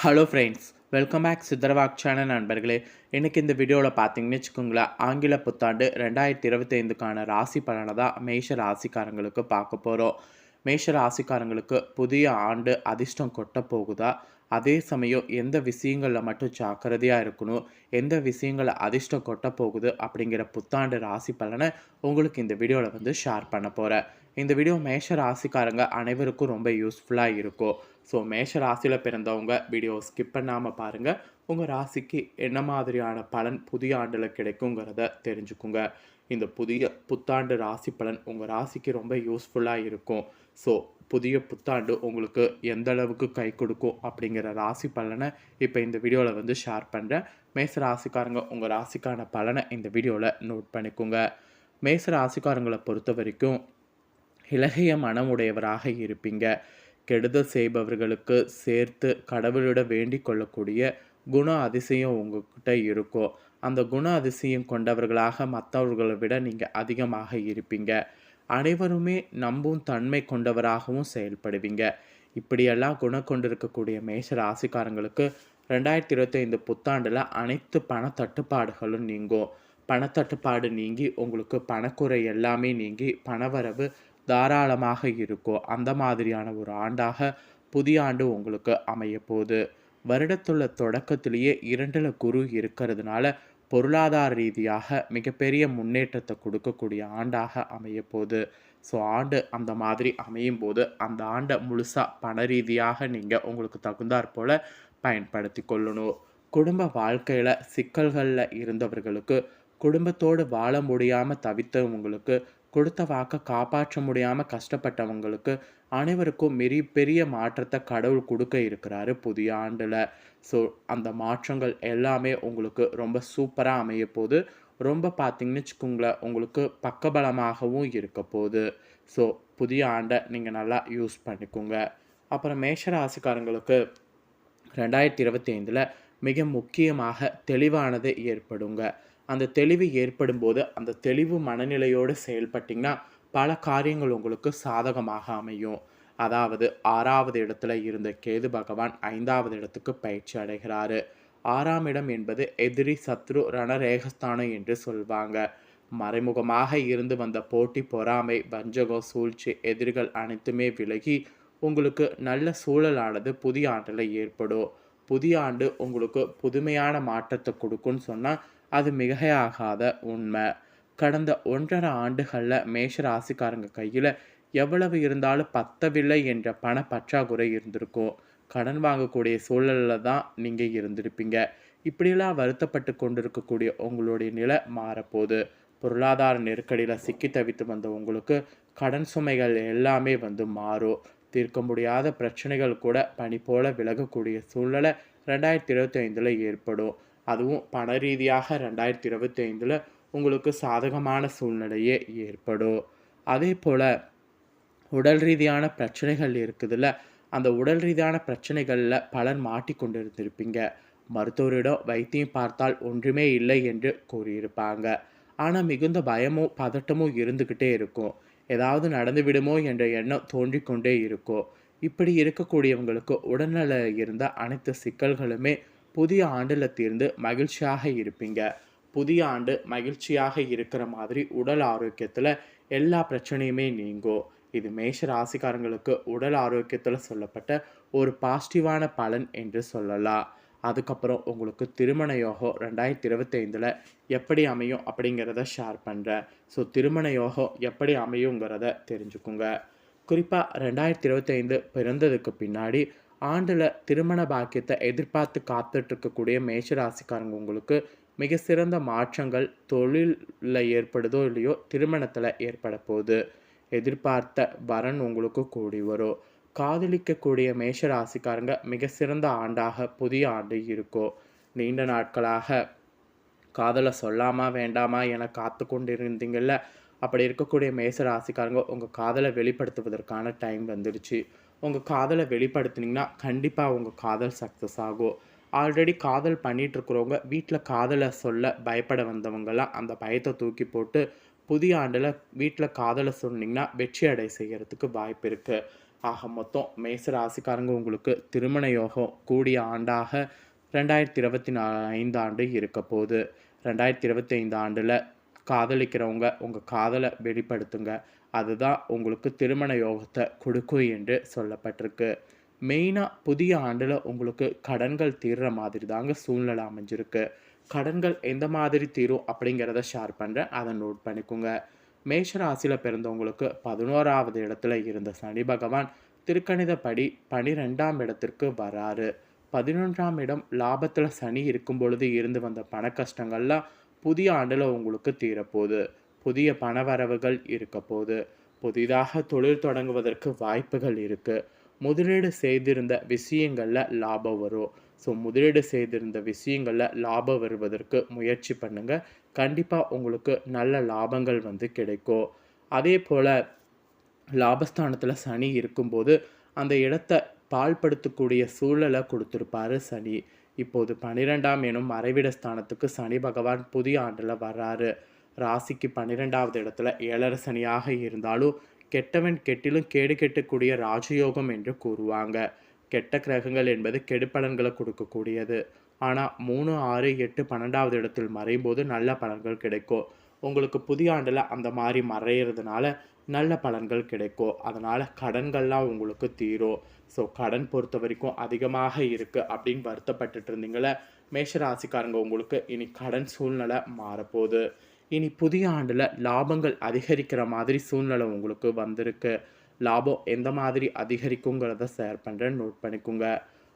Hello friends welcome back சித்தரவாக் channel நண்பர்களே. இன்றைக்கி இந்த வீடியோவில் பார்த்தீங்கன்னு வச்சுக்கோங்களேன் ஆங்கில புத்தாண்டு ரெண்டாயிரத்தி இருபத்தைந்துக்கான ராசி பலனை தான் மேஷ ராசிக்காரங்களுக்கு பார்க்க போகிறோம் மேஷ ராசிக்காரங்களுக்கு புதிய ஆண்டு அதிர்ஷ்டம் கொட்ட போகுதா? அதே சமயம் எந்த விஷயங்களில் மட்டும் ஜாக்கிரதையாக இருக்கணும்? எந்த விஷயங்களை அதிர்ஷ்டம் கொட்ட போகுது? அப்படிங்கிற புத்தாண்டு ராசி பலனை உங்களுக்கு இந்த வீடியோவில் வந்து ஷேர் பண்ண போகிறேன் இந்த வீடியோ மேஷ ராசிக்காரங்க அனைவருக்கும் ரொம்ப யூஸ்ஃபுல்லாக இருக்கும். ஸோ மேஷ ராசியில் பிறந்தவங்க வீடியோ ஸ்கிப் பண்ணாமல் பாருங்கள் உங்கள் ராசிக்கு என்ன மாதிரியான பலன் புதிய ஆண்டில் கிடைக்குங்கிறத தெரிஞ்சுக்குங்க. இந்த புதிய புத்தாண்டு ராசி பலன் உங்கள் ராசிக்கு ரொம்ப யூஸ்ஃபுல்லாக இருக்கும். ஸோ புதிய புத்தாண்டு உங்களுக்கு எந்த அளவுக்கு கை கொடுக்கும் அப்படிங்கிற ராசி பலனை இப்போ இந்த வீடியோவில் வந்து ஷேர் பண்ணுறேன் மேச ராசிக்காரங்க உங்கள் ராசிக்கான பலனை இந்த வீடியோவில் நோட் பண்ணிக்கோங்க. மேச ராசிக்காரங்களை பொறுத்த வரைக்கும் இலகைய மனமுடையவராக இருப்பீங்க. கெடுதல் செய்பவர்களுக்கு சேர்த்து கடவுளிடம் வேண்டிக் கொள்ளக்கூடிய குண அதிசயம் உங்ககிட்ட இருக்கும். அந்த குண அதிசயம் கொண்டவர்களாக மற்றவர்களை விட நீங்கள் அதிகமாக இருப்பீங்க. அனைவருமே நம்பும் தன்மை கொண்டவராகவும் செயல்படுவீங்க. இப்படியெல்லாம் குணம் கொண்டிருக்கக்கூடிய மேஷ ராசிக்காரங்களுக்கு ரெண்டாயிரத்தி இருபத்தைந்து புத்தாண்டில் அனைத்து பண தட்டுப்பாடுகளும் நீங்கும். பணத்தட்டுப்பாடு நீங்கி உங்களுக்கு பணக்குறை எல்லாமே நீங்கி பணவரவு தாராளமாக இருக்கும். அந்த மாதிரியான ஒரு ஆண்டாக புதிய ஆண்டு உங்களுக்கு அமைய போகுது வருடத்துள்ள தொடக்கத்திலேயே இரண்டில் குரு இருக்கிறதுனால பொருளாதார ரீதியாக மிகப்பெரிய முன்னேற்றத்தை கொடுக்கக்கூடிய ஆண்டாக அமைய போகுது ஸோ ஆண்டு அந்த மாதிரி அமையும் போது அந்த ஆண்டை முழுசாக பண ரீதியாக நீங்கள் உங்களுக்கு தகுந்தாற் போல் பயன்படுத்தி கொள்ளணும். குடும்ப வாழ்க்கையில் சிக்கல்களில் இருந்தவர்களுக்கு குடும்பத்தோடு வாழ முடியாமல் தவித்தவங்களுக்கு கொடுத்த வாக்கை காப்பாற்ற முடியாமல் கஷ்டப்பட்டவங்களுக்கு அனைவருக்கும் மிரி பெரிய மாற்றத்தை கடவுள் கொடுக்க இருக்கிறாரு புதிய ஆண்டில். ஸோ அந்த மாற்றங்கள் எல்லாமே உங்களுக்கு ரொம்ப சூப்பராக அமைய போகுது. ரொம்ப பார்த்தீங்கன்னு வச்சுக்கோங்களேன் உங்களுக்கு பக்கபலமாகவும் இருக்க போகுது. ஸோ புதிய ஆண்டை நீங்கள் நல்லா யூஸ் பண்ணிக்கோங்க. அப்புறம் மேஷ ராசிக்காரங்களுக்கு ரெண்டாயிரத்தி இருபத்தி ஐந்தில் மிக முக்கியமாக தெளிவானது ஏற்படுங்க. அந்த தெளிவு ஏற்படும் போது அந்த தெளிவு மனநிலையோடு செயல்பட்டிங்கன்னா பல காரியங்கள் உங்களுக்கு சாதகமாக அமையும். அதாவது ஆறாவது இடத்துல இருந்த கேது பகவான் ஐந்தாவது இடத்துக்கு பயிற்சி அடைகிறாரு. ஆறாம் இடம் என்பது எதிரி சத்ரு ரணரேகஸ்தானம் என்று சொல்வாங்க. மறைமுகமாக இருந்து வந்த போட்டி பொறாமை வஞ்சகம் சூழ்ச்சி எதிரிகள் அனைத்துமே விலகி உங்களுக்கு நல்ல சூழலானது புதிய ஆண்டில் ஏற்படும். புதிய ஆண்டு உங்களுக்கு புதுமையான மாற்றத்தை கொடுக்கும்னு சொன்னால் அது மிகையாகாத உண்மை. கடந்த ஒன்றரை ஆண்டுகளில் மேஷ ராசிக்காரங்க கையில் எவ்வளவு இருந்தாலும் பத்தவில்லை என்ற பண பற்றாக்குறை இருந்திருக்கும். கடன் வாங்கக்கூடிய சூழலில் தான் நீங்கள் இருந்திருப்பீங்க. இப்படியெல்லாம் வருத்தப்பட்டு கொண்டிருக்கக்கூடிய உங்களுடைய நிலை மாறப்போகுது. பொருளாதார நெருக்கடியில் சிக்கி தவித்து வந்த உங்களுக்கு கடன் சுமைகள் எல்லாமே வந்து மாறும். தீர்க்க முடியாத பிரச்சனைகள் கூட பனி போல விலகக்கூடிய சூழ்நிலை ரெண்டாயிரத்தி இருபத்தி ஐந்தில் ஏற்படும். அதுவும் பண ரீதியாக ரெண்டாயிரத்தி இருபத்தி ஐந்தில் உங்களுக்கு சாதகமான சூழ்நிலையே ஏற்படும். அதே போல் உடல் ரீதியான பிரச்சனைகள் இருக்குதுல்ல அந்த உடல் ரீதியான பிரச்சனைகளில் பலர் மாட்டிக்கொண்டு இருந்திருப்பீங்க மருத்துவரிடம் வைத்தியம் பார்த்தால் ஒன்றுமே இல்லை என்று கூறியிருப்பாங்க. ஆனால் மிகுந்த பயமும் பதட்டமும் இருந்துக்கிட்டே இருக்கும். ஏதாவது நடந்துவிடுமோ என்ற எண்ணம் தோன்றிக்கொண்டே இருக்கும். இப்படி இருக்கக்கூடியவங்களுக்கு உடல்நல இருந்த அனைத்து சிக்கல்களுமே புதிய ஆண்டில் தீர்ந்து மகிழ்ச்சியாக இருப்பீங்க. புதிய ஆண்டு மகிழ்ச்சியாக இருக்கிற மாதிரி உடல் ஆரோக்கியத்தில் எல்லா பிரச்சனையுமே நீங்கும் இது மேஷ ராசிக்காரங்களுக்கு உடல் ஆரோக்கியத்தில் சொல்லப்பட்ட ஒரு பாசிட்டிவான பலன் என்று சொல்லலாம். அதுக்கப்புறம் உங்களுக்கு திருமண யோகம் ரெண்டாயிரத்தி இருபத்தைந்தில் எப்படி அமையும் அப்படிங்கிறத ஷேர் பண்ணுறேன் ஸோ திருமண யோகம் எப்படி அமையுங்கிறத தெரிஞ்சுக்குங்க. குறிப்பாக ரெண்டாயிரத்தி இருபத்தைந்து பிறந்ததுக்கு பின்னாடி ஆண்டில் திருமண பாக்கியத்தை எதிர்பார்த்து காத்துட்ருக்கக்கூடிய மேஷ ராசிக்காரங்க உங்களுக்கு மிக சிறந்த மாற்றங்கள் தொழிலில் ஏற்படுதோ இல்லையோ திருமணத்தில் ஏற்பட போகுது. எதிர்பார்த்த வரன் உங்களுக்கு கூடி வரும். காதலிக்கக்கூடிய மேஷ ராசிக்காரங்க மிக சிறந்த ஆண்டாக புதிய ஆண்டு இருக்கும் நீண்ட நாட்களாக காதலை சொல்லாமா வேண்டாமா என காத்து கொண்டு அப்படி இருக்கக்கூடிய மேச ராசிக்காரங்க உங்கள் காதலை வெளிப்படுத்துவதற்கான டைம் வந்துடுச்சு. உங்கள் காதலை வெளிப்படுத்துனீங்கன்னா கண்டிப்பாக உங்கள் காதல் சக்ஸஸ் ஆகும். ஆல்ரெடி காதல் பண்ணிகிட்ருக்குறவங்க வீட்டில் காதலை சொல்ல பயப்பட வந்தவங்கெல்லாம் அந்த பயத்தை தூக்கி போட்டு புதிய ஆண்டில் வீட்டில் காதலை சொன்னீங்கன்னா வெற்றி அடை செய்கிறதுக்கு வாய்ப்பு இருக்குது ஆக மொத்தம் மேச ராசிக்காரங்க உங்களுக்கு திருமண யோகம் கூடிய ஆண்டாக ரெண்டாயிரத்தி இருபத்தி நா ஐந்து ஆண்டு இருக்க போகுது. ரெண்டாயிரத்தி இருபத்தி ஐந்து ஆண்டில் காதலிக்கிறவங்க உங்கள் காதலை வெளிப்படுத்துங்க. அதுதான் உங்களுக்கு திருமண யோகத்தை கொடுக்கும் என்று சொல்லப்பட்டிருக்கு. மெயினாக புதிய ஆண்டில் உங்களுக்கு கடன்கள் தீர்ற மாதிரி தாங்க சூழ்நிலை அமைஞ்சிருக்கு. கடன்கள் எந்த மாதிரி தீரும் அப்படிங்கிறத ஷேர் பண்ணுறேன் அதை நோட் பண்ணிக்கோங்க. மேஷராசியில் பிறந்தவங்களுக்கு பதினோராவது இடத்துல இருந்த சனி பகவான் திருக்கணிதப்படி பனிரெண்டாம் இடத்திற்கு வராரு. பதினொன்றாம் இடம் லாபத்தில் சனி இருக்கும் பொழுது இருந்து வந்த பண கஷ்டங்கள்லாம் புதிய ஆண்டில் உங்களுக்கு தீரப்போகுது. புதிய பணவரவுகள் இருக்க போகுது புதிதாக தொழில் தொடங்குவதற்கு வாய்ப்புகள் இருக்குது முதலீடு செய்திருந்த விஷயங்களில் லாபம் வரும். ஸோ முதலீடு செய்திருந்த விஷயங்களில் லாபம் வருவதற்கு முயற்சி பண்ணுங்கள் கண்டிப்பாக உங்களுக்கு நல்ல லாபங்கள் வந்து கிடைக்கும். அதே போல் லாபஸ்தானத்தில் சனி இருக்கும்போது அந்த இடத்த பால்படுத்தக்கூடிய சூழலை கொடுத்துருப்பாரு சனி. இப்போது பன்னிரெண்டாம் எனும் மறைவிட ஸ்தானத்துக்கு சனி பகவான் புதிய ஆண்டில் வர்றாரு. ராசிக்கு பன்னிரெண்டாவது இடத்துல ஏழரை சனியாக இருந்தாலும் கெட்டவன் கெட்டிலும் கேடு கெட்டக்கூடிய ராஜயோகம் என்று கூறுவாங்க. கெட்ட கிரகங்கள் என்பது கெடுப்பலன்களை கொடுக்கக்கூடியது. ஆனால் மூணு ஆறு எட்டு பன்னெண்டாவது இடத்தில் மறையும் போது நல்ல பலன்கள் கிடைக்கும். உங்களுக்கு புதிய ஆண்டில் அந்த மாதிரி மறையிறதுனால நல்ல பலன்கள் கிடைக்கும். அதனால் கடன்கள்லாம் உங்களுக்கு தீரும். ஸோ கடன் பொறுத்த வரைக்கும் அதிகமாக இருக்குது அப்படின்னு வருத்தப்பட்டுட்டு இருந்தீங்களே மேஷ ராசிக்காரங்க உங்களுக்கு இனி கடன் சூழ்நிலை மாறப்போகுது. இனி புதிய ஆண்டில் லாபங்கள் அதிகரிக்கிற மாதிரி சூழ்நிலை உங்களுக்கு வந்திருக்கு. லாபம் எந்த மாதிரி அதிகரிக்குங்கிறத ஷேர் பண்ணுறேன் நோட் பண்ணிக்கோங்க.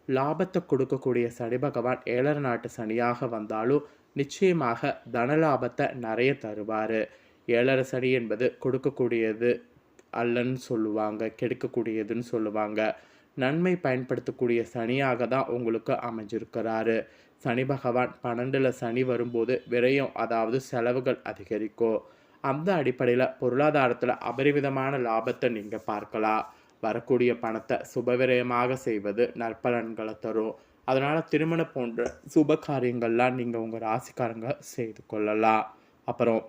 லாபத்தை கொடுக்கக்கூடிய சனி பகவான் ஏழரை நாட்டு சனியாக வந்தாலும் நிச்சயமாக தன லாபத்தை நிறைய தருவார். ஏழரை என்பது கொடுக்கக்கூடியது அல்லன்னு சொல்லுவாங்க கெடுக்கக்கூடியதுன்னு சொல்லுவாங்க. நன்மை பயன்படுத்தக்கூடிய சனியாக தான் உங்களுக்கு அமைஞ்சிருக்கிறாரு. சனி பகவான் பன்னெண்டில் சனி வரும்போது விரயம் அதாவது செலவுகள் அதிகரிக்கும். அந்த அடிப்படையில் பொருளாதாரத்தில் அபரிவிதமான லாபத்தை நீங்கள் பார்க்கலாம். வரக்கூடிய பணத்தை சுபவிரயமாக செய்வது நற்பலன்களை தரும். அதனால் திருமணம் போன்ற சுப காரியங்கள்லாம் நீங்கள் உங்கள் ராசிக்காரங்க செய்து கொள்ளலாம். அப்புறம்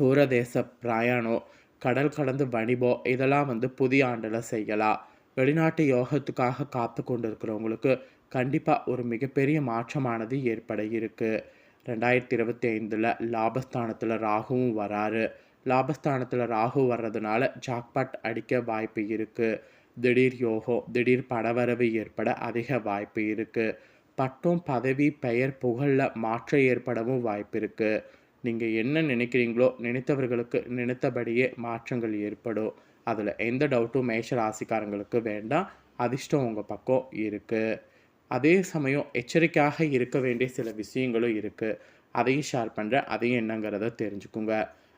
தூரதேச பிரயாணம் கடல் கடந்து வணிபோ இதெல்லாம் வந்து புதிய ஆண்டில் செய்யலாம் வெளிநாட்டு யோகத்துக்காக காத்து கொண்டு இருக்கிறவங்களுக்கு கண்டிப்பாக ஒரு மிகப்பெரிய மாற்றமானது ஏற்பட இருக்குது ரெண்டாயிரத்தி இருபத்தி ஐந்தில் லாபஸ்தானத்தில் ராகுவும் வராரு. லாபஸ்தானத்தில் ராகு வர்றதுனால ஜாக்பாட் அடிக்க வாய்ப்பு இருக்குது திடீர் யோகம் திடீர் படவரவு ஏற்பட அதிக வாய்ப்பு இருக்குது பட்டம் பதவி பெயர் புகழில் மாற்றம் ஏற்படவும் வாய்ப்பு இருக்குது நீங்கள் என்ன நினைக்கிறீங்களோ நினைத்தவர்களுக்கு நினைத்தபடியே மாற்றங்கள் ஏற்படும். அதில் எந்த டவுட்டும் மேஷ ராசிக்காரங்களுக்கு வேண்டாம். அதிர்ஷ்டம் உங்கள் பக்கம் இருக்குது அதே சமயம் எச்சரிக்கையாக இருக்க வேண்டிய சில விஷயங்களும் இருக்குது அதையும் ஷேர் பண்ணுறேன் அதையும் என்னங்கிறத தெரிஞ்சுக்குங்க.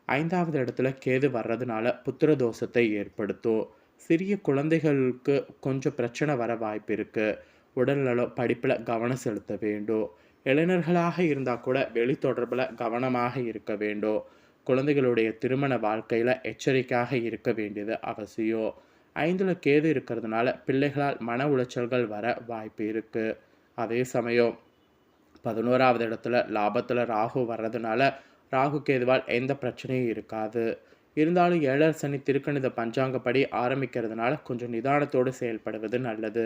ஐந்தாவது இடத்துல கேது வர்றதுனால புத்திர தோஷத்தை ஏற்படுத்தும். சிறிய குழந்தைகளுக்கு கொஞ்சம் பிரச்சனை வர வாய்ப்பு இருக்குது உடல்நலம் படிப்பில் கவனம் செலுத்த வேண்டும். இளைஞர்களாக இருந்தால் கூட வெளி தொடர்பில் கவனமாக இருக்க வேண்டும் குழந்தைகளுடைய திருமண வாழ்க்கையில் எச்சரிக்கையாக இருக்க வேண்டியது அவசியம். ஐந்தில் கேது இருக்கிறதுனால பிள்ளைகளால் மன உளைச்சல்கள் வர வாய்ப்பு இருக்குது அதே சமயம் பதினோராவது இடத்துல லாபத்தில் ராகு வர்றதுனால ராகு கேதுவால் எந்த பிரச்சனையும் இருக்காது. இருந்தாலும் ஏழர் சனி திருக்கணித பஞ்சாங்கப்படி ஆரம்பிக்கிறதுனால கொஞ்சம் நிதானத்தோடு செயல்படுவது நல்லது.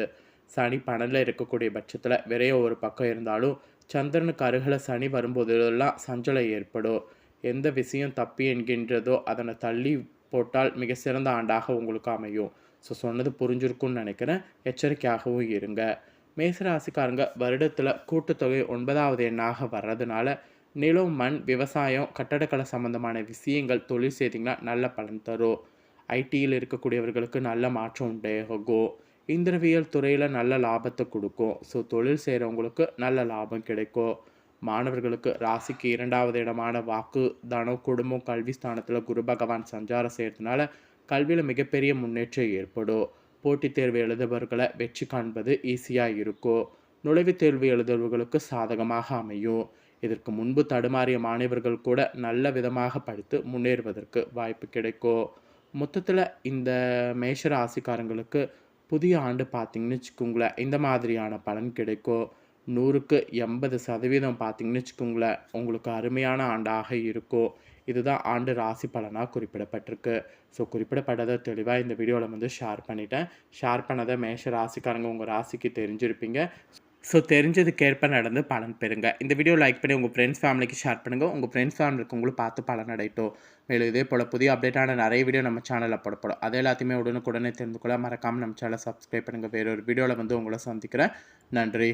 சனி பணலில் இருக்கக்கூடிய பட்சத்தில் விரைய ஒரு பக்கம் இருந்தாலும் சந்திரனுக்கு அருகில் சனி வரும்போதெல்லாம் சஞ்சலம் ஏற்படும் எந்த விஷயம் தப்பி என்கின்றதோ அதனை தள்ளி போட்டால் மிக சிறந்த ஆண்டாக உங்களுக்கு அமையும். ஸோ சொன்னது புரிஞ்சிருக்கும்னு நினைக்கிறேன். எச்சரிக்கையாகவும் இருங்க. மேசராசிக்காரங்க வருடத்தில் கூட்டுத்தொகை ஒன்பதாவது எண்ணாக வர்றதுனால நிலம் மண் விவசாயம் கட்டடக்கலை சம்மந்தமான விஷயங்கள் தொழில் செய்திங்கன்னா நல்ல பலன் தரும். ஐடியில் இருக்கக்கூடியவர்களுக்கு நல்ல மாற்றம் உண்டாகும் இந்திரவியல் துறையில் நல்ல லாபத்தை கொடுக்கும். ஸோ தொழில் செய்கிறவங்களுக்கு நல்ல லாபம் கிடைக்கும். மாணவர்களுக்கு ராசிக்கு இரண்டாவது இடமான வாக்கு தனம் குடும்பம் கல்வி ஸ்தானத்தில் குரு பகவான் சஞ்சாரம் செய்கிறதுனால கல்வியில் மிகப்பெரிய முன்னேற்றம் ஏற்படும். போட்டித் தேர்வு எழுதுபவர்களை வெற்றி காண்பது ஈஸியாக இருக்கும். நுழைவுத் தேர்வு எழுதுபவர்களுக்கு சாதகமாக அமையும். இதற்கு முன்பு தடுமாறிய மாணவர்கள் கூட நல்ல விதமாக படித்து முன்னேறுவதற்கு வாய்ப்பு கிடைக்கும். மொத்தத்தில் இந்த மேஷ ராசிக்காரங்களுக்கு புதிய ஆண்டு பார்த்தீங்கன்னு வச்சுக்கோங்களேன் இந்த மாதிரியான பலன் கிடைக்கும் நூறுக்கு எண்பது சதவீதம் பார்த்தீங்கன்னு வச்சுக்கோங்களேன் உங்களுக்கு அருமையான ஆண்டாக இருக்கும் இதுதான் ஆண்டு ராசி பலனாக குறிப்பிடப்பட்டிருக்கு. ஸோ குறிப்பிடப்பட்டதை தெளிவாக இந்த வீடியோவில் வந்து ஷேர் பண்ணிட்டேன். ஷேர் பண்ணதை மேஷ ராசிக்காரங்க உங்கள் ராசிக்கு தெரிஞ்சிருப்பீங்க. ஸோ தெரிஞ்சதுக்கேற்ப நடந்து பலன் பெறுங்க. இந்த வீடியோ லைக் பண்ணி உங்கள் ஃப்ரெண்ட்ஸ் ஃபேமிலிக்கு ஷேர் பண்ணுங்கள் உங்கள் ஃப்ரெண்ட்ஸ் ஃபேமிலி இருக்கவங்களும் பார்த்து பலன் அடையட்டும். மேலும் இதே போல் புதிய அப்டேட்டான நிறைய வீடியோ நம்ம சேனலில் போடப்படும். அது எல்லாத்தையுமே உடனுக்குடனே தெரிந்து கொள்ள மறக்காமல் நம்ம சேனலை சப்ஸ்கிரைப் பண்ணுங்கள் வேறொரு வீடியோவில் வந்து உங்களை சந்திக்கிறேன். நன்றி.